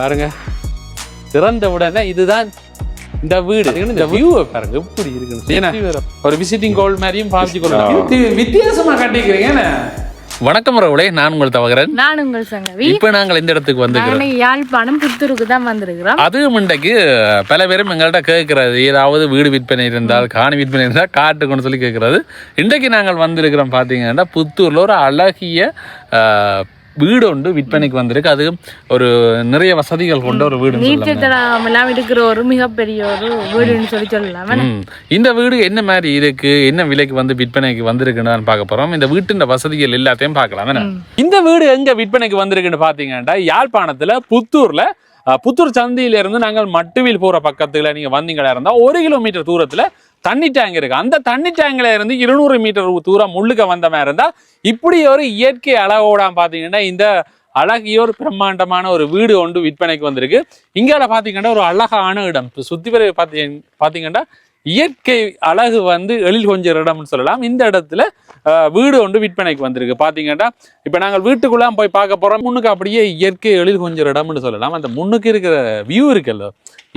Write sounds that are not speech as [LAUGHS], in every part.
பாருங்க. திறந்த உடனே இதுதான் இந்த வீடு. இந்த வியூவை பாருங்க. எப்படி இருக்குன்னு. ஒரு விசிட்டிங் கோல் மாதிரியும் பாவிச்சு கொள்ளலாம். வித்தியாசமா கட்டிக்கிறீங்க? வணக்கம் ரவுளே நான் உங்கள் தவகரன். நான் உங்கள் சங்கவி. இப்ப நாங்கள் இந்த இடத்துக்கு வந்துக்கிறோம் நானே யாழ்ப்பாணம் புத்தூருக்கு தான் வந்திருக்கிறோம். அதுவும் இன்றைக்கு பல பேரும் எங்கள்கிட்ட கேட்கறது ஏதாவது வீடு விற்பனை இருந்தால் காணி விற்பனை இருந்தால் காட்டுக்கொண்டு சொல்லி கேட்கறது இன்றைக்கு நாங்கள் வந்திருக்கிறோம் பார்த்தீங்கன்னா புத்தூரில் ஒரு அழகிய ஆஹ், வீடு ஒன்று விற்பனைக்கு வந்திருக்கு. அது ஒரு நிறைய வசதிகள் கொண்ட ஒரு வீடு இருக்கிற ஒரு மிகப்பெரிய ஒரு வீடுன்னு சொல்லி சொல்லலாம். இந்த வீடு என்ன மாதிரி இருக்கு? என்ன விலைக்கு வந்து விற்பனைக்கு வந்திருக்குன்னு பார்க்க போறோம். இந்த வீட்டின் வசதிகள் எல்லாத்தையும் பார்க்கலாம்? இந்த வீடு எங்க விற்பனைக்கு வந்திருக்குன்னு பாத்தீங்கன்னா யாழ்ப்பாணத்துல புத்தூர்ல புத்தூர் சந்தியில இருந்து நாங்கள் மட்டுவில் போற பக்கத்துல நீங்க வந்தீங்களா இருந்தா ஒரு கிலோமீட்டர் தூரத்துல தண்ணி டேங்க் இருக்கு. அந்த தண்ணி டேங்க்ல இருந்து இருநூறு மீட்டர் தூரம் முள்ளுக்க வந்த மாதிரி இருந்தா இப்படி ஒரு இயற்கை அழகோட பாத்தீங்கன்னா இந்த அழகிய ஒரு பிரம்மாண்டமான ஒரு வீடு ஒன்று விற்பனைக்கு வந்திருக்கு. இங்கால பாத்தீங்கன்னா ஒரு அழகான இடம். சுத்தி வர பாத்தீங்க பாத்தீங்கன்னா இயற்கை அழகு வந்து எழில் கொஞ்சம் இடம்னு சொல்லலாம். இந்த இடத்துல வீடு ஒன்று விற்பனைக்கு வந்திருக்கு. பார்த்தீங்கன்னா இப்போ நாங்கள் வீட்டுக்குள்ளே போய் பார்க்க போகிறோம் முன்னுக்கு அப்படியே இயற்கை எழில் கொஞ்சம் இடம்னு சொல்லலாம். அந்த முன்னுக்கு இருக்கிற வியூ இருக்குல்ல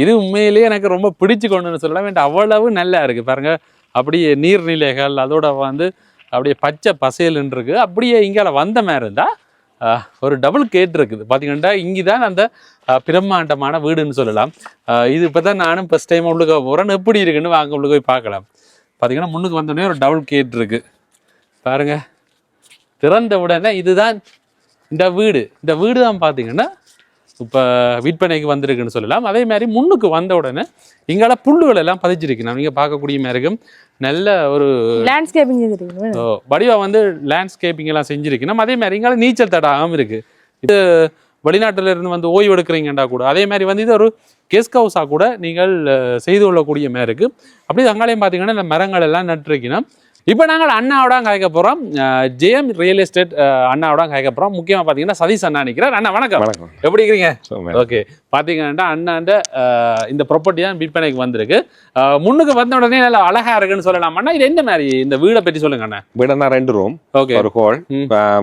இது உண்மையிலேயே எனக்கு ரொம்ப பிடிச்சு கொண்டுன்னு சொல்லலாம். வேண்டாம் அவ்வளவு நல்லா இருக்குது பாருங்கள் அப்படியே நீர்நிலைகள் அதோட வந்து அப்படியே பச்சை பசேலுன்னு இருக்கு. அப்படியே இங்கே வந்த மாதிரி இருந்தால் ஒரு டபுள் கேட் இருக்குது. பார்த்தீங்கன்னா இங்கே தான் அந்த பிரம்மாண்டமான வீடுன்னு சொல்லலாம். இது இப்போ தான் நானும் ஃபஸ்ட் டைம் உள்ள போகிறேன் எப்படி இருக்குன்னு வாங்க உள்ளுக்க போய் பார்க்கலாம். பார்த்தீங்கன்னா முன்னுக்கு வந்தோடனே ஒரு டபுள் கேட் இருக்குது பாருங்க. திறந்த உடனே இதுதான் இந்த வீடு. இந்த வீடு தான் பார்த்தீங்கன்னா இப்போ விற்பனைக்கு வந்திருக்குன்னு சொல்லலாம். அதே மாதிரி முன்னுக்கு வந்த உடனே இங்கால புல்லுகள் எல்லாம் பதிச்சிருக்கு. நான் நீங்கள் பார்க்கக்கூடிய மாதிரி இருக்கும் நல்ல ஒரு லேண்ட்ஸ்கேப்பிங் ஓ, வடிவா வந்து லேண்ட்ஸ்கேப்பிங் எல்லாம் செஞ்சிருக்கணும் அதே மாதிரி இங்கால நீச்சல் தடாகம் இருக்கு இது வெளிநாட்டுல இருந்து வந்து ஓய்வு எடுக்கிறீங்கண்டா கூட. அதே மாதிரி வந்து இது ஒரு கெஸ்ட் ஹவுஸாக கூட நீங்கள் செய்து கொள்ளக்கூடிய மாதிரி இருக்கு அப்படி அங்காலையும் பார்த்தீங்கன்னா இந்த மரங்கள் எல்லாம் நட்டுருக்கணும் இப்போ நாங்கள் அண்ணாவோட காய்க்க போகிறோம். ஜேஎம் ரியல் எஸ்டேட் அண்ணாவோட காய்க்க போகிறோம். முக்கியமாக பார்த்தீங்கன்னா சதீஷ் அண்ணா நிற்கிறார். அண்ணா வணக்கம். வணக்கம். எப்படி இருக்கிறீங்க. ஓகே. பார்த்தீங்கன்னா அண்ணாண்ட இந்த ப்ராப்பர்ட்டி தான் விற்பனைக்கு வந்திருக்கு முன்னுக்கு வந்த உடனே நல்லா அழகா இருக்குன்னு சொல்லலாம் அண்ணா இது என்ன மாதிரி இந்த வீடை பற்றி சொல்லுங்க அண்ணா வீடுனா ரெண்டு ரூம் ஓகே ஒரு ஹால்.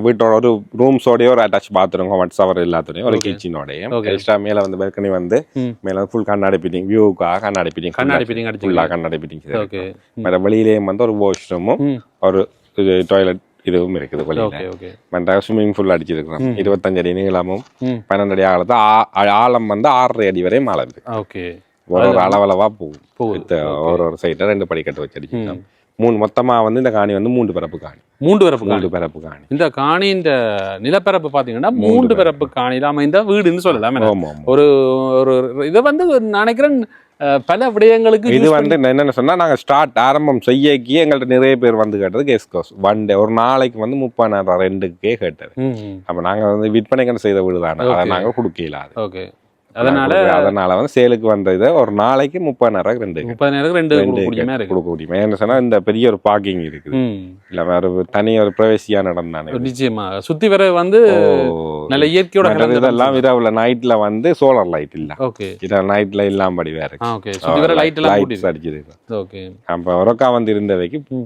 வீட்டோட ஒரு ரூம்ஸோடய ஒரு அட்டாச் பாத்ரூம் ஹோம் சவர் எல்லாத்துலயும் ஒரு. கிச்சனோடய. எக்ஸ்ட்ரா மேல வந்து பெல்கனி வந்து. மேல ஃபுல் கண்ணாடி பிட்டிங் வியூக்காக கண்ணாடி பிட்டிங் கண்ணாடி அடிச்சிருக்கீங்க. ஃபுல்லா கண்ணாடி பிட்டிங் ஓகே வேற வெளியிலேயும் வந்து ஒரு வாஷ்ரூமும். ஒரு டாய்லெட் இதுவும் இருக்குது மற்ற ஸ்விம்மிங் ஃபுல் அடிச்சிருக்கிறோம் இருபத்தஞ்சு அடி நீளமும். பன்னெண்டு அடி ஆழத்து ஆழம் வந்து ஆறரை அடி வரையும் ஆழம் இருக்கு ஓகே ஒரு ஒரு அளவளவா போகும் ஒரு ஒரு சைட்ல ரெண்டு படிக்கட்டு வச்சு அடிச்சிருக்கோம் மூணு மொத்தமா வந்து இந்த காணி வந்து மூன்று பரப்பு காணி மூன்று பிறப்பு மூன்று பரப்பு காணி இந்த காணி இந்த நிலப்பரப்பு பாத்தீங்கன்னா மூன்று பிறப்பு காணியில் அமைந்த வீடுன்னு சொல்லலாம் ஒரு ஒரு இதை வந்து நான் நினைக்கிறேன் பல விடயங்களுக்கு இது வந்து என்னென்ன சொன்னா நாங்க ஸ்டார்ட் ஆரம்பம் செய்யக்கி எங்கள்ட்ட நிறைய பேர் வந்து கேட்டது கெஸ்ட் ஹவுஸ் ஒன் டே ஒரு நாளைக்கு வந்து முப்பதாயிரம் ரெண்டுக்கே கேட்டது. அப்ப நாங்க வந்து விற்பனைக்கு செய்த வீடு தானே. அதை Okay. நாங்க கொடுக்கல ஓகே அதனால அதனால வந்து சேலுக்கு வந்த இதை ஒரு நாளைக்கு முப்பதாயிரம் ரெண்டு முப்பதாயிரம் ரெண்டு கொடுக்க முடியும் என்ன சொன்னா இந்த பெரிய ஒரு பார்க்கிங் இருக்குது. இல்ல வேற ஒரு தனி ஒரு பிரவேசியான இடம் தானே நிச்சயமா. சுத்தி வர வந்து நல்ல இயற்கையோட இதெல்லாம் இரவுல நைட்ல வந்து சோலார் லைட் இல்ல. ஓகே. இத நைட்ல இல்லாமடி வேற. ஆ ஓகே. சுத்தி வர லைட் எல்லாம் ஓகே. அப்ப ஒரக்கா வந்து. இப்படி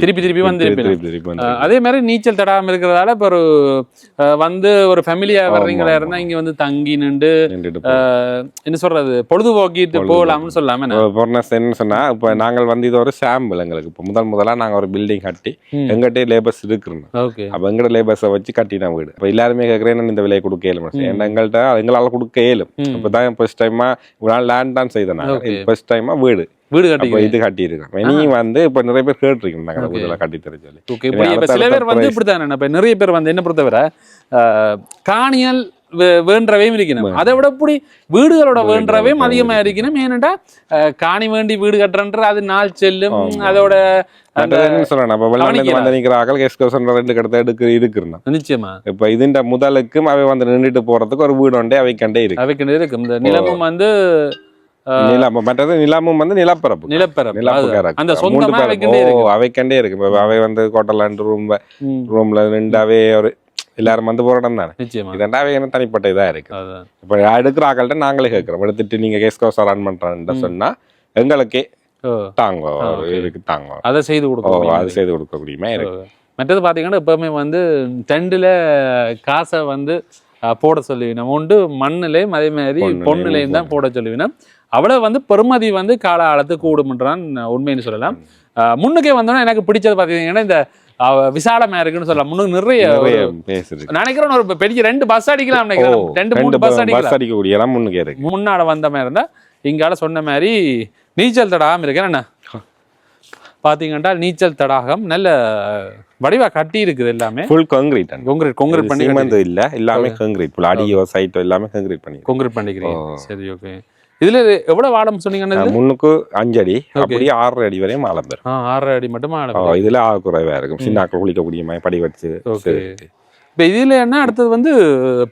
திருப்பி திருப்பி வந்து அதே மாதிரி நீச்சல் தடாம இருக்கிறதால இப்போ ஒரு வந்து ஒரு ஃபேமிலியா வர்றீங்களா. இருந்தா இங்க வந்து தங்கி நின்று என்ன சொல்றது பொழுதுபோக்கிட்டு பொழுதுபோக்கு. போகலாம்னு சொல்லாம என்ன? சொன்னா இப்ப நாங்கள் வந்து இது ஒரு சாம்பிள் எங்களுக்கு. இப்ப முதல் முதலா நாங்க ஒரு பில்டிங் கட்டி. எங்கிட்டே லேபர்ஸ் இருக்கிறோம் அப்ப எங்கட லேபர்ஸை வச்சு கட்டின வீடு. இப்ப எல்லாருமே கேட்கறேன் இந்த விலையை கொடுக்க இயலும் ஏன்னா எங்கள்கிட்ட எங்களால கொடுக்க இயலும். இப்பதான் ஃபர்ஸ்ட் டைமா நாள் லேண்ட் தான் செய்தேன். ஃபர்ஸ்ட் டைமா வீடு. வீடு கட்டி இது கட்டி இருக்கோம் இனி வந்து இப்ப நிறைய பேர் Okay. வீடுல கட்டி தர சொல்லி ஓகே இப்படி இப்ப சில பேர் வந்து price. இப்படித்தானே இப்ப நிறைய பேர் வந்து என்ன பொறுத்தவரை காணியல் வேண்டவையும் இருக்கணும். அதை விட இப்படி வீடுகளோட வேண்டவையும் அதிகமா இருக்கணும். அஹ், காணி வேண்டி வீடு கட்டுறன்ற அது நாள் செல்லும். அதோட நிச்சயமா. இப்ப இதுண்ட முதலுக்கும் அவை வந்து நின்றுட்டு போறதுக்கு ஒரு வீடு ஒன்றே அவை கண்டே இருக்கு. அவைக்கு இருக்கு. இந்த நிலமும் வந்து நிலம் மற்றது நிலமும் வந்து நிலப்பரப்பு. நிலப்பரப்பு நிலப்பு அது. கரக்கு. அந்த சொந்தமா இருக்கு. அவைக்கண்டே இருக்கு. அவை வந்து கோட்டலாண்டு ரூம் ரூம்ல நின்றாவே ஒரு எல்லாரும் வந்து போற இடம் தானே? இதெண்டா எனக்கு தனிப்பட்ட இதா இருக்கு. இப்ப எடுக்கிற ஆக்கள்கிட்ட நாங்களே கேட்கிறோம். எடுத்துட்டு நீங்க கெஸ்ட் ஹவுஸ் ரன் பண்றேன்னு சொன்னா எங்களுக்கே தாங்க. இதுக்கு தாங்க. அதை செய்து ஓ கொடுக்கும் அது செய்து கொடுக்க முடியுமா? இருக்கு. மற்றது பார்த்தீங்கன்னா எப்பவுமே வந்து டெண்டில் காசை வந்து போட சொல்லுவினோம் உண்டு மண்ணுலேயும் அதே மாதிரி பொண்ணுலேயும் தான் போட சொல்லுவினோம் அவ்வளவு வந்து பெருமதி வந்து கால ஆழத்து கூடும்ன்றான் உண்மைன்னு சொல்லலாம். முன்னுக்கே வந்தோன்னா எனக்கு பிடிச்சது பார்த்தீங்கன்னா இந்த விசாலமா இருக்குன்னு சொல்லலாம். முன்னுக்கு நிறைய நினைக்கிறேன் ஒரு பெரிய ரெண்டு பஸ் அடிக்கலாம் நினைக்கிறேன். ரெண்டு மூணு பஸ் அடிக்கலாம். அடிக்கக்கூடிய முன்னுக்கே இருக்கு. முன்னால வந்த மாதிரி இருந்தா இங்கால சொன்ன மாதிரி நீச்சல் தடாகம் இருக்கு. என்ன? பாத்தீங்கன்னா நீச்சல் தடாகம். நல்ல வடிவா கட்டி இருக்குது எல்லாமே. ஃபுல் கான்கிரீட் கொங்கிரீட் கொங்கிரீட் பண்ணி இல்ல எல்லாமே கான்கிரீட் ஃபுல் அடியோ சைட்டோ எல்லாமே கான்கிரீட் பண்ணி கொங்கிரீட் பண்ணிக்கிறீங்க. சரி ஓகே இதுல இது எவ்வளவு வாடம் சொன்னீங்கன்னா? முன்னுக்கு அஞ்சு அடி அப்படியே ஆறரை அடி வரையும் ஆழம் பெறும். ஆறரை அடி மட்டுமா ஓ, இதுல ஆள் குறைவா இருக்கும். சின்னாக்கள் குளிக்கக்கூடிய மாதிரி படி வச்சு இப்ப இதுல என்ன அடுத்தது வந்து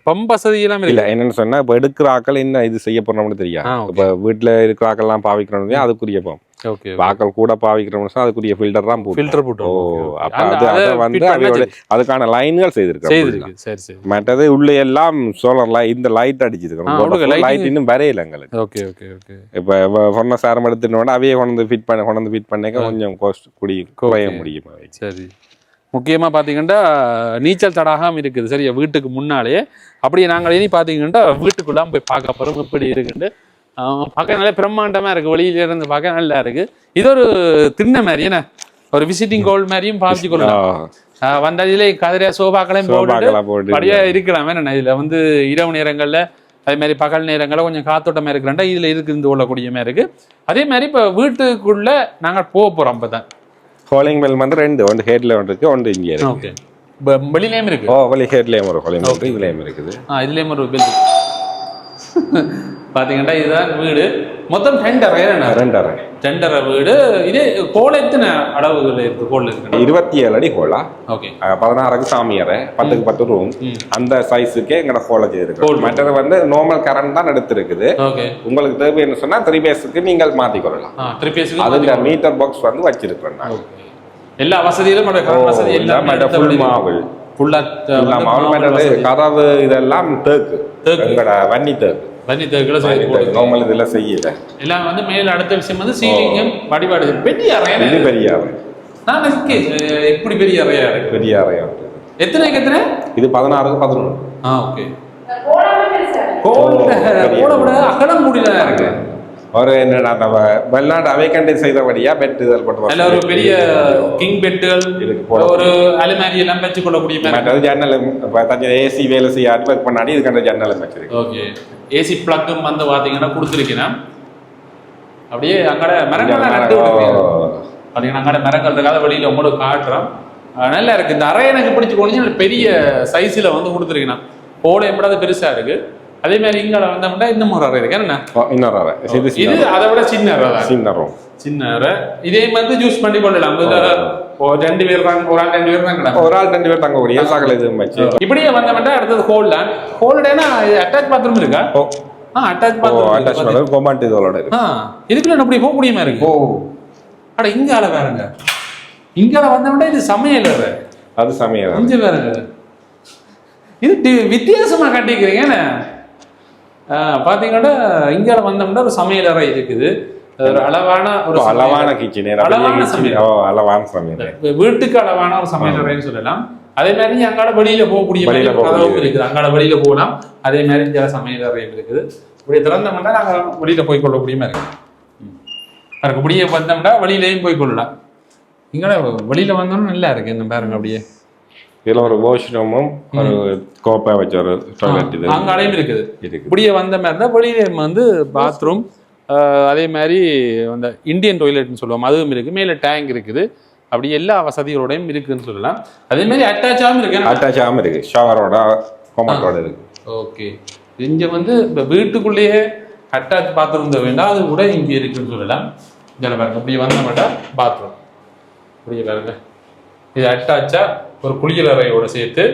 பம்ப் வசதி எல்லாம் இல்ல என்னன்னு சொன்னா இப்ப எடுக்கிற ஆக்கள் என்ன இது செய்ய போறோம்னு தெரியாது. இப்ப வீட்டுல இருக்கிற ஆக்கள் எல்லாம் பாவிக்கிறோம் அதுக்குரிய பம்ப். ஆக்கள் கூட பாவிக்கிறோம்னு அதுக்குரிய ஃபில்டர் தான் ஃபில்டர் போட்டு ஓ. அப்ப அது அதை வந்து அவையோட. அதுக்கான லைன்கள் செய்திருக்கோம் செய்திருக்கு. சரி சரி. மற்றது உள்ள எல்லாம் சோலார் லைட் இந்த லைட் அடிச்சிருக்கோம் லைட் இன்னும் வரையில எங்களுக்கு. Okay okay okay. இப்ப சொன்ன சாரம் எடுத்துட்டு அவையே கொண்டு ஃபிட் பண்ண கொண்டு ஃபிட் பண்ணிக்க கொஞ்சம் கோஸ்ட் குடி குறைய முடியும். சரி. முக்கியமாக பார்த்தீங்கன்னா நீச்சல் தடாகம் இருக்குது. சரியா வீட்டுக்கு முன்னாலே. அப்படியே நாங்கள் இனி பார்த்தீங்கன்னா வீட்டுக்குள்ளாம் போய் பார்க்க போகிறோம் இப்படி இருக்குன்னு பார்க்க நல்ல பிரம்மாண்டமாக இருக்குது வெளியில இருந்து பார்க்க நல்லா இருக்கு. இது ஒரு திண்ணை மாதிரி என்ன? ஒரு விசிட்டிங் கோல் மாதிரியும் பாவிச்சு கொள்ளலாம். ஆ, ஆஹ் வந்த இதில் கதிரையா சோபாக்களையும் போட்டு படியா இருக்கலாம். என்ன இதுல வந்து இரவு நேரங்கள்ல அதே மாதிரி பகல் நேரங்கள்ல கொஞ்சம் காத்தோட்டமா இருக்கிறாண்டா இதுல இருக்கு இருந்து கொள்ளக்கூடிய மாதிரி இருக்கு. அதே மாதிரி இப்ப வீட்டுக்குள்ள நாங்க போக போறோம் அப்பதான். ஹோலிங் பெல் வந்து ரெண்டு ஒன்று ஹெட்ல ஒன்று இருக்கு ஒன்று இங்கே இருக்கு. ஓகே. வெளியிலயும் இருக்கு? ஓ வலி ஹெட்லேயும் ஒரு ஹோலிங் பெல் இதுலேயும் இருக்குது. ஆ இதுலயும் ஒரு பில் [LAUGHS] பாத்தீங்கன்னா இதுதான் வீடு. மொத்தம் டெண்டர் ஏன்னா ரெண்டரை. டெண்டரை வீடு. இதே கோல் எத்தனை அளவுகள் இருக்கு? கோல் இருக்கு. இருபத்தி ஏழு அடி ஹோலா ஓகே. பதினாறுக்கு சாமி அறை பத்துக்கு பத்து ரூம். அந்த சைஸுக்கே எங்களோட Hall. செய்திருக்கு மற்றது வந்து நார்மல் கரண்ட் தான் எடுத்திருக்குது. உங்களுக்கு தேவைன்னு சொன்னா த்ரீ பேஸுக்கு நீங்கள் மாத்திக்கொள்ளலாம் ஆ த்ரீ அதுல மீட்டர் பாக்ஸ் வந்து வச்சிருக்கிறேன் நான். எல்லா வசதியிலும் வசதி எல்லாம் ஃபுல் மாவல் ஃபுல்லா மாவல் மற்றது கதவு இதெல்லாம் தேக்கு. தேக்கு. எங்களோட வன்னி தேக்கு. வன்னி தேக்குல செய்து போடுது நார்மல் இதுல செய்யல. எல்லாம் வந்து மேல அடுத்த விஷயம் வந்து சீலிங்கும் வடிபாடு பெரிய அறையா? இது பெரிய அறை. நான் எப்படி பெரிய அறையா இருக்கு? பெரிய அறையா எத்தனைக்கு எத்தனை? இது பதினாறுக்கு பதினொன்று. ஆ ஓகே. கோட விட அகலம் இருக்கு? ஒரு என்னடா நம்ம வெளிநாட்டு அவைக்கண்டை செய்தபடியா பெட் இதழ் போட்டு அதுல ஒரு பெரிய கிங் பெட்டுகள் ஒரு அலுமாரி எல்லாம் வச்சு கொள்ளக்கூடிய ஜன்னலும் தஞ்சை ஏசி வேலை செய்ய அட்வர்க் பண்ணாடி இதுக்கான ஜன்னலும் வச்சிருக்கு. ஓகே. ஏசி பிளக்கும் வந்து பாத்தீங்கன்னா கொடுத்துருக்கேன் அப்படியே அங்கட மரங்கள் நட்டு பார்த்தீங்கன்னா அங்கே மரங்கள் இருக்காத வெளியில் உங்களுக்கு காட்டுறோம். நல்லா இருக்கு. இந்த அறை எனக்கு பிடிச்சி போனிச்சு பெரிய சைஸில் வந்து கொடுத்துருக்கேன் போல எப்படாது பெருசா இருக்கு. அதே மாதிரி இங்கே வந்தோம்னா இன்னும் ஒரு அறை இருக்கு. என்ன இன்னொரு அறை. இது அதை விட சின்ன அறை சின்ன. சின்ன அறை. இதே மாதிரி ஜூஸ் பண்ணி கொள்ளலாம். ரெண்டு பேர் தான் ஒரு ஆள் ரெண்டு பேர் கிடக்கும் ஒரு ஆள் ரெண்டு பேர் தங்கக்கூடிய சகல இதுவும் வச்சு இப்படியே வந்தோம்னா அடுத்தது ஹோல் தான் ஹோல்டேனா அட்டாச் பாத்ரூம் இருக்கா ஓ ஆ அட்டாச் பாத்ரூம் அட்டாச் கொமாண்ட் இதோட இருக்கு ஆ இதுக்குள்ள எப்படி போக முடியுமா இருக்கு ஓ அட இங்கால பாருங்க இங்கால வந்தோம்னா இது சமையல் அது சமையல் கொஞ்சம் பாருங்க இது வித்தியாசமா கட்டிக்கிறீங்க பாத்தீங்கன்னா இங்கால வந்தோம்னா ஒரு சமையல் அறை இருக்குது ஒரு அளவான ஒரு அளவான கிச்சன் அளவான சமையல். அளவான சமையல். வீட்டுக்கு அளவான ஒரு சமையல் அறைன்னு சொல்லலாம். அதே மாதிரி அங்கால வெளியில போகக்கூடிய. கதவும் இருக்குது. அங்கால வெளியில போகலாம். அதே மாதிரி இங்க சமையல் அறை இருக்குது. இப்படி திறந்தோம்னா நாங்க வெளியில போய் கொள்ளக்கூடிய மாதிரி இருக்கு. அதுக்கு இப்படியே வந்தோம்னா வெளியிலையும் போய் கொள்ளலாம். இங்கே வெளியில வந்தோம்னா நல்லா இருக்கு. இந்த பாருங்க அப்படியே. இதுல ஒரு வாஷ்ரூமும் ஒரு கோப்பை வச்ச ஒரு டாய்லெட் இது அங்காலையும் இருக்குது. இருக்கு இப்படியே வந்த மாதிரி இருந்தால் வெளியில வந்து பாத்ரூம் அதே மாதிரி அந்த இந்தியன் டாய்லெட்னு சொல்லுவோம் அதுவும் இருக்கு. மேலே டேங்க் இருக்குது. அப்படி எல்லா வசதிகளோடையும் இருக்குன்னு சொல்லலாம். அதே மாதிரி அட்டாச்சாகவும் இருக்கு. அட்டாச் ஆகாம இருக்கு. ஷவரோட கொமாட்டோட இருக்கு. ஓகே இங்க வந்து இப்போ வீட்டுக்குள்ளேயே அட்டாச் பாத்ரூம் வேண்டாம். அது கூட இங்க இருக்குன்னு சொல்லலாம். இதில் பாருங்க இப்படி வந்த மாட்டா பாத்ரூம் இப்படியே பாருங்க. இது அட்டாச்சா ஒரு குளியல் அறையோட சேர்த்து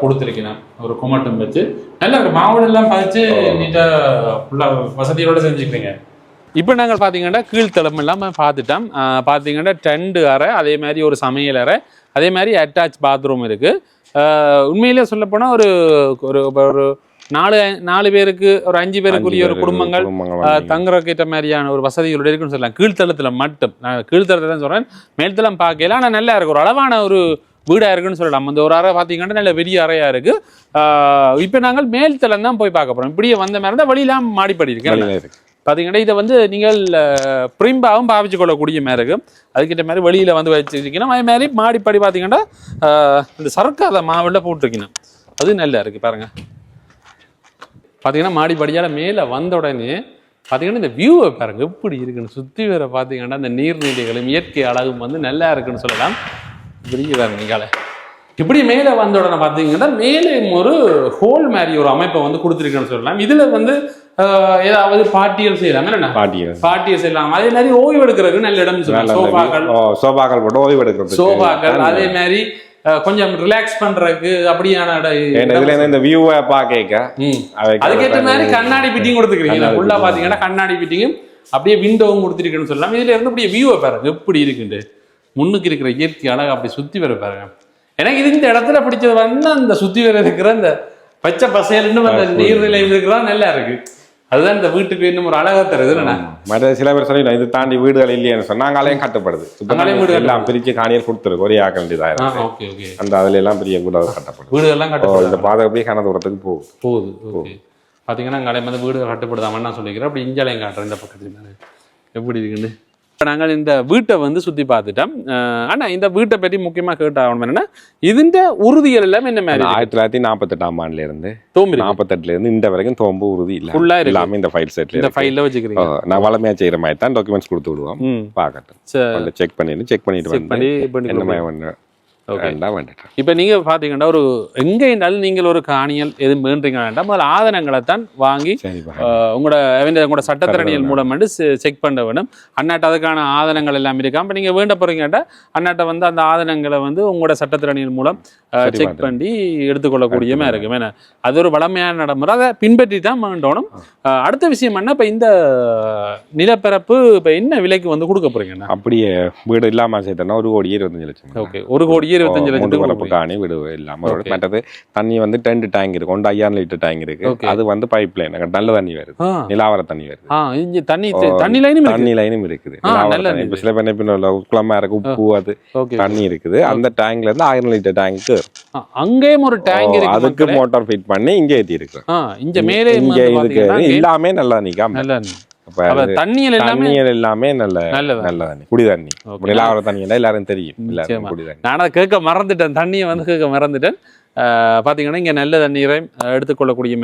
கொடுத்திருக்கிறேன். ஒரு குமட்டும் வச்சு. நல்லா இருக்கு மாவுளை எல்லாம் பதிச்சு நீட்டா ஃபுல்லாக வசதியோட செஞ்சுக்கிறீங்க. இப்போ நாங்கள் பார்த்தீங்கன்னா கீழ்த்தளம் இல்லாமல் பார்த்துட்டோம் பார்த்தீங்கன்னா டெண்டு அறை அதே மாதிரி ஒரு சமையல் அறை அதே மாதிரி அட்டாச் பாத்ரூம் இருக்கு. அஹ், உண்மையிலே சொல்லப்போனால் ஒரு ஒரு ஒரு நாலு நாலு பேருக்கு ஒரு அஞ்சு பேருக்குரிய ஒரு குடும்பங்கள் ஏற்ற மாதிரியான ஒரு வசதிகளோட இருக்குன்னு சொல்லலாம். கீழ்த்தளத்துல மட்டும். நான் கீழ்த்தளத்துல தான் சொல்றேன். மேல்தளம் பார்க்கல ஆனா நல்லா இருக்கு. ஒரு அளவான ஒரு வீடா இருக்குன்னு சொல்லலாம். அந்த ஒரு அறை பார்த்தீங்கன்னா நல்ல பெரிய அறையா இருக்கு. இப்போ நாங்கள் மேல் தளம் தான் போய் பார்க்க போறோம். இப்படியே வந்த மாதிரி தான் வழியெல்லாம் மாடிப்படி இருக்கு. பார்த்தீங்கன்னா இதை வந்து நீங்கள் பிரிம்பாவும் பாவிச்சு கொள்ளக்கூடிய மாதிரி இருக்கு. அதுக்கிட்ட மாதிரி வெளியில வந்து வச்சிருக்கணும் அதே மாதிரி மாடிப்படி பார்த்தீங்கன்னா இந்த சரக்காத மாவுல போட்டிருக்கணும் அது நல்லா இருக்கு பாருங்க. பார்த்தீங்கன்னா மாடிப்படியால் மேலே வந்த உடனே பார்த்தீங்கன்னா இந்த வியூவை பாருங்க எப்படி இருக்குன்னு. சுற்றி வர பார்த்தீங்கன்னா இந்த நீர்நிலைகளும் இயற்கை அழகும் வந்து நல்லா இருக்குன்னு சொல்லலாம். இப்படி பாருங்க இங்கால இப்படி மேலே வந்த உடனே பார்த்தீங்கன்னா மேலே ஒரு ஹோல் மாதிரி ஒரு அமைப்பை வந்து கொடுத்துருக்குன்னு சொல்லலாம். இதில் வந்து ஆஹ், ஏதாவது பாட்டியல் செய்யலாம். என்ன பாட்டியல். பாட்டியல் செய்யலாம். அதே மாதிரி ஓய்வு எடுக்கிறதுக்கு நல்ல இடம் சொல்லலாம். சோஃபாக்கள். சோபாக்கள் போட்டு ஓய்வு எடுக்கிறது சோஃபாக்கள். அதே மாதிரி கொஞ்சம் ரிலாக்ஸ் பண்றதுக்கு அப்படியான இதுல இருந்து இந்த வியூவை பாக்க. அதுக்கேற்ற மாதிரி கண்ணாடி ஃபிட்டிங் கொடுத்துக்கிறீங்க ஃபுல்லா fitting. பாத்தீங்கன்னா கண்ணாடி ஃபிட்டிங்கும் அப்படியே விண்டோவும் கொடுத்துருக்குன்னு சொல்லலாம். இதுல இருந்து அப்படியே வியூவை பாருங்க. எப்படி இருக்குண்டு? முன்னுக்கு இருக்கிற இயற்கை அழகா அப்படி சுத்தி வர பாருங்க. எனக்கு இது இந்த இடத்துல பிடிச்சது வந்து அந்த சுத்தி வர இருக்கிற அந்த பச்சை பசையல்னு அந்த நீர்நிலை இருக்கிறதா நல்லா இருக்கு. அதுதான் இந்த வீட்டுக்கு இன்னும் ஒரு அழகா தருது மற்ற சில பேர் சொல்லி இது தாண்டி வீடுகள் இல்லையேன்னு சொன்னா அங்காலையும் கட்டப்படுது. அங்காலையும் வீடு எல்லாம் பிரிச்சு காணியல் கொடுத்துருக்கு. ஒரே ஆக்க வேண்டியதா இருக்கு. Okay okay. அந்த அதுல எல்லாம் பெரிய கூட கட்டப்படுது. வீடுகள்லாம் ஓ, கட்டப்படுது? இந்த பாதை அப்படியே கன தூரத்துக்கு போகுது. போகுது ஓகே. பார்த்தீங்கன்னா அங்கே வந்து வீடு கட்டுப்படுதாமன்னு நான் சொல்லிக்கிறேன். அப்படி இஞ்சாலையும் காட்டுறேன் இந்த பக்கத்துல. எப்படி இருக்குன்னு? நாங்கள் இந்த வீட்டை வந்து சுற்றி பார்த்துட்டோம். ஆனால் இந்த வீட்டை பற்றி முக்கியமாக கேட்ட ஆகணும் என்னன்னா இதுன்ற உறுதிகள் எல்லாமே என்ன மாதிரி ஆயிரத்தி தொள்ளாயிரத்தி நாற்பத்தெட்டாம் ஆண்டுல இருந்து தோம்பி நாற்பத்தெட்டுல இருந்து இந்த வரைக்கும் தோம்பு உறுதி இல்ல. இருக்கு. எல்லாமே இந்த ஃபைல் செட்ல இந்த ஃபைலில் வச்சுக்கிறீங்க. நான் வளமையா செய்யற மாதிரி தான் டாக்குமெண்ட்ஸ் கொடுத்து விடுவோம். பார்க்கட்டும். செக் பண்ணிட்டு செக் பண்ணிட்டு பண்ணி என்ன வேண்டாம் வேண்டாம். இப்போ நீங்கள் பார்த்தீங்கன்னா ஒரு எங்கே இருந்தாலும் நீங்கள் ஒரு காணியல் எதுவும் வேண்டுறீங்க வேண்டாம் முதல்ல ஆதனங்களை தான் வாங்கி உங்களோட உங்களோட சட்டத்திறனியல் மூலம் வந்து செக் பண்ண வேணும். அண்ணாட்ட அதுக்கான ஆதனங்கள் எல்லாம் இருக்கா? இப்போ நீங்கள் வேண்ட போறீங்கட்டா அண்ணாட்ட வந்து அந்த ஆதனங்களை வந்து உங்களோட சட்டத்திறனியல் மூலம் செக். பண்ணி எடுத்துக்கொள்ளக்கூடியமா இருக்கு ஏன்னா அது ஒரு வளமையான நடைமுறை. அதை பின்பற்றி தான் வேண்டணும். அடுத்த விஷயம் என்ன? இப்போ இந்த நிலப்பரப்பு இப்போ என்ன விலைக்கு வந்து கொடுக்க போறீங்கண்ணா அப்படியே வீடு இல்லாம சேர்த்தோம்னா ஒரு கோடி இருபத்தஞ்சு லட்சம். ஓகே ஒரு கோடி இருபத்தஞ்சு லட்சத்துக்கு வரப்பு. காணி விடு இல்லாம. மற்றது தண்ணி வந்து டென்ட் டேங்க் இருக்கு. ஒன்று ஐயாயிரம் லிட்டர் டேங்க் இருக்கு. அது வந்து பைப் லைன் நல்ல தண்ணி வருது. நிலாவர தண்ணி வருது. தண்ணி தண்ணி லைனும் இருக்கு. தண்ணி லைனும் இருக்குது. இப்ப. சில பேர் என்ன குளமா இருக்கு உப்பு அது தண்ணி இருக்குது. அந்த டேங்க்ல இருந்து ஆயிரம் லிட்டர் டேங்க் அங்கேயும் ஒரு டேங்க் இருக்கு அதுக்கு. மோட்டார் ஃபிட் பண்ணி இங்க ஏத்தி இருக்கு இங்க மேலே இங்க பாத்தீங்கன்னா எல்லாமே நல்லா நிக்காம. நல்ல தண்ணியில் எல்லாமே எல்லாமே நல்ல நல்லதா. நல்ல தண்ணி குடி தண்ணி Okay. நிலாவர தண்ணி எல்லாம் எல்லாரும் தெரியும். எல்லாரும் குடி தண்ணி நான் கேட்க மறந்துட்டேன். தண்ணியை வந்து கேட்க மறந்துட்டேன். பாத்தீங்கன்னா இங்க நல்ல தண்ணீரை ஆஹ் எடுத்துக்கொள்ளக்கூடிய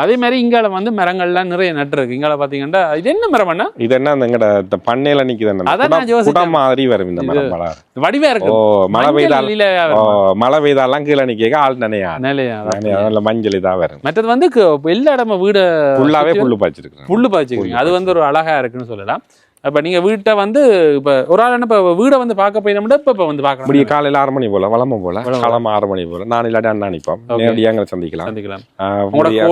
அதே மாதிரி இங்கால வந்து மரங்கள்லாம் நிறைய நட்டுருக்கு இங்கால பாத்தீங்கன்னா இது என்ன மரம் அண்ணா? இது என்ன அந்த பண்ணையில நிக்குது அதான் நான் மாதிரி வரும் இந்த மரம் வடிவா இருக்கு. ஓ மழை பெய்தால். மழை பெய்தாலாம் கீழே நிக்க ஆள் நினையா. நிலையா மஞ்சள் இதா வரும். மற்றது வந்து எல்லா இடமும் வீடு ஃபுல்லாவே புல்லு பாய்ச்சிருக்கு புல்லு பாய்ச்சிக்கிறீங்க அது வந்து ஒரு அழகா இருக்குன்னு சொல்லலாம். இப்ப நீங்க வீட்டை வந்து இப்ப ஒரு ஆள் என்ன இப்ப வீடை வந்து பார்க்க போயிட்டோம்னா இப்ப இப்ப வந்து முடிய பார்க்கலாம் காலையில ஆறு மணி போல வளம போல. வளம. காலமா ஆறு மணி போல. நான் இல்லாட்டி அண்ணா Okay. நேரடியாக எங்களை சந்திக்கலாம். சந்திக்கலாம். உங்களோட முடிய-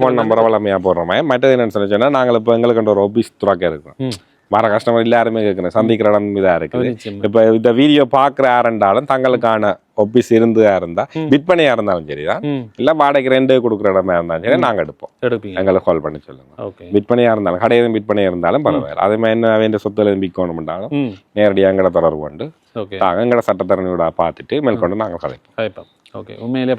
ஃபோன் நம்பரை வளமையா போடுறோமே. மற்றது என்னன்னு சொல்லி சொன்னா நாங்கள் இப்போ எங்களுக்கு ஒரு ஆபீஸ் துறக்க இருக்கோம். ம். வர கஸ்டமர் எல்லாருமே கேட்கணும் சந்திக்கிற இடம் இதா இருக்குது. இப்ப இந்த வீடியோ பாக்குற யாருண்டாலும் தங்களுக்கான ஆபீஸ் இருந்து இருந்தா. விற்பனையா இருந்தாலும் சரிதான். இல்ல வாடகைக்கு ரெண்டு கொடுக்குற இடமா இருந்தாலும் சரி நாங்க எடுப்போம். எங்களுக்கு கால் பண்ணி சொல்லுங்க. ஓகே. விற்பனையா இருந்தாலும் கடையிலும் விற்பனையா இருந்தாலும் பரவாயில்ல. அதே மாதிரி என்ன வேண்டிய சொத்துல விற்கணும்னாலும் ம். நேரடியாக எங்களை தொடர்பு கொண்டு எங்களை சட்டத்தரணியோட பார்த்துட்டு மேற்கொண்டு நாங்கள் கதைப்போம். ஓகே உண்மையிலே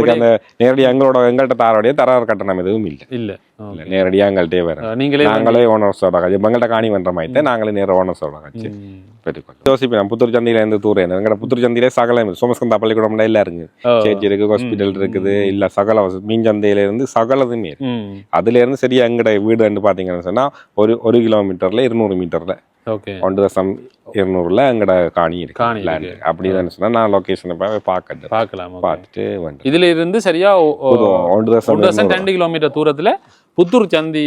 விடை- அந்த நேரடியாக எங்களோட எங்கள்கிட்ட தாரோடைய தரார் கட்டணம் எதுவும் இல்லை. இல்ல. இல்லை நேரடியாக எங்கள்கிட்டே வரும் அஹ் நீங்களே வந்து- நாங்களே ஓனர்ஸோட கட்சி எங்கள்கிட்ட காணி பண்ற மாதிரி நாங்களே நேர ஓனர்ஸோட கட்சி. பெற்றுக்கொள்ளும் யோசிப்பேன் புத்தூர் சந்தையில இருந்து தூரம் எங்கட புத்தூர் சந்தையிலே சகலம் சோமஸ்கந்தா பள்ளிக்கூடம் எல்லாம் இருக்கு. ஓ. சேச்சி இருக்கு ஹாஸ்பிட்டல் இருக்குது. இல்ல சகல மீன் சந்தையில இருந்து சகலதுமே அதுல இருந்து சரியா எங்கட வீடு பாத்தீங்கன்னு சொன்னா ஒரு ஒரு கிலோமீட்டர்ல இருநூறு மீட்டர்ல ஓகே ஒன்று தசம் இருநூறுல எங்கட காணி இருக்கு. land. இருக்கு. அப்படின்னு சொன்னா நான் லொகேஷனை போய் பார்க்கட்டு பார்க்கலாம். பார்த்துட்டு வந்து இதுல இருந்து சரியா ஒன்று தசம். ரெண்டு கிலோமீட்டர் தூரத்துல புத்தூர் சந்தி.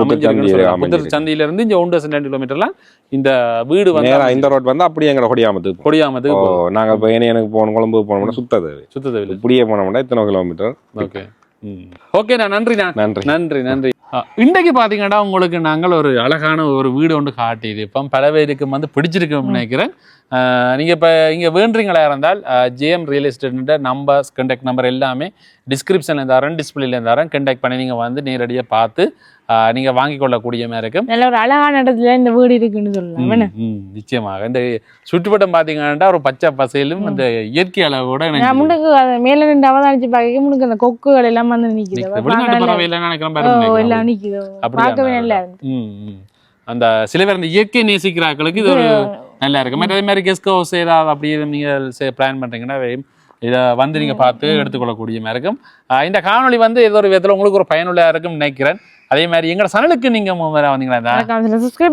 புத்தூர். சந்தியில இருந்து இங்க ஒன்று தசம் ரெண்டு கிலோமீட்டர்லாம் இந்த வீடு வந்து இந்த ரோட் வந்து அப்படியே எங்கட கொடியாமத்துக்கு போகும். கொடியாமது ஓ நாங்க இப்போ எனக்கு போகணும் கொழம்பு போனோம்னா சுத்தது. சுத்ததவில்லை இப்படியே போனோம்னா இத்தனை கிலோமீட்டர் ஓகே ஓகே நான் நன்றிண்ணா. நன்றி. நன்றி நன்றி. இன்றைக்கு பார்த்தீங்கன்னா உங்களுக்கு நாங்கள் ஒரு அழகான ஒரு வீடு ஒன்று காட்டியிருப்போம் பல பேருக்கு வந்து பிடிச்சிருக்குன்னு நினைக்கிறேன். ஆ, நீங்க இப்போ இங்கே வேண்டுறீங்களா இருந்தால் J M real estate numbers contact number எல்லாமே டிஸ்கிரிப்ஷனில் தரேன் டிஸ்பிளேல தரேன் கண்டாக்ட் பண்ணி நீங்கள் வந்து நேரடியாக பார்த்து ஆஹ், நீங்க வாங்கி கொள்ளக்கூடிய மாதிரி இருக்கும் நல்ல ஒரு அழகான இடத்துல இந்த வீடு இருக்குன்னு சொல்லலாம் நிச்சயமாக. இந்த சுற்றுவட்டம் பார்த்தீங்கன்னா ஒரு பச்சை பசையிலும் இந்த இயற்கை அளவோட முன்னுக்கு மேல நின்று அவதானிச்சு பார்க்க முன்னுக்கு அந்த கொக்குகள் எல்லாம் வந்து நிக்குது. வெளிநாட்டு பறவை இல்லை நினைக்கிறேன் அப்படியா? பார்க்கவே நல்லா இருக்கு. அந்த சில பேர் இந்த இயற்கை நேசிக்கிறாக்களுக்கு இது ஒரு நல்லா இருக்கு மற்ற மாதிரி கெஸ்ட் ஹவுஸ் ஏதாவது அப்படி நீங்கள் பிளான் பண்றீங்கன்னா இதை வந்து நீங்க பார்த்து எடுத்துக்கொள்ளக்கூடிய மாதிரி இருக்கும். இந்த காணொளி வந்து ஏதோ ஒரு விதத்துல உங்களுக்கு ஒரு பயனுள்ளதா இருக்கும்னு நினைக்கிறேன். அதே மாதிரி எங்களோட சேனலுக்கு நீங்க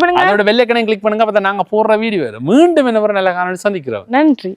பண்ணுங்க. அதோட வெள்ளைக்கணையும் கிளிக் பண்ணுங்க. அப்போ நாங்க போடுற வீடியோ மீண்டும் என்ன ஒரு நல்ல காணொளி சந்திக்கிறோம். நன்றி.